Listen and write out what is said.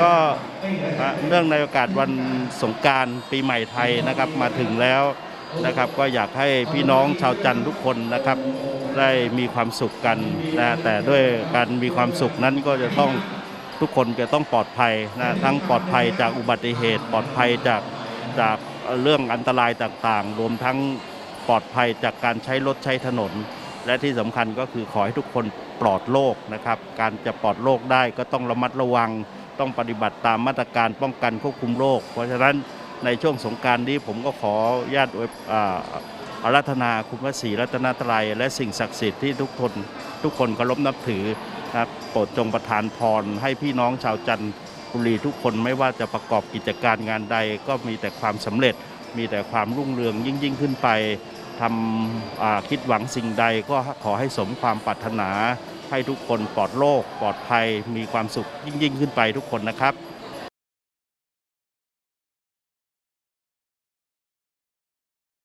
ก็เนื่องในโอกาสวันสงการปีใหม่ไทยนะครับมาถึงแล้วนะครับ ก็อยากให้พี่น้องชาวจันทร์ทุกคนนะครับ ได้มีความสุขกันนะแต่ด้วยการมีความสุขนั้นก็จะต้องทุกคนจะต้องปลอดภัยนะทั้งปลอดภัยจากอุบัติเหตุ ปลอดภัยจากจากเรื่องอันตรายต่างๆ รวมทั้งปลอดภัยจากการใช้รถใช้ถนน และที่สำคัญก็คือขอให้ทุกคนปลอดโรคนะครับ การจะปลอดโรคได้ก็ต้องระมัดระวัง ต้องปฏิบัติตามมาตรการป้องกันควบคุมโรค เพราะฉะนั้นในช่วงสงการนี้ผมก็ขอญาติอวยอาอารัธนาคุณพระศรีรัตนตรัย และสิ่งศักดิ์สิทธิ์ที่ทุกคนทุกคนเคารพนับถือนะครับโปรดจงประทานพร ให้พี่น้องชาวจันทบุรีทุกคนไม่ว่าจะประกอบกิจการงานใด ก็มีแต่ความสำเร็จ มีแต่ความรุ่งเรืองยิ่งยิ่งขึ้นไปทำคิดหวังสิ่งใดก็ขอให้สมความปรารถนา ให้ทุกคนปลอดโรคปลอดภัยมีความสุขยิ่งยิ่งขึ้นไปทุกคนนะครับ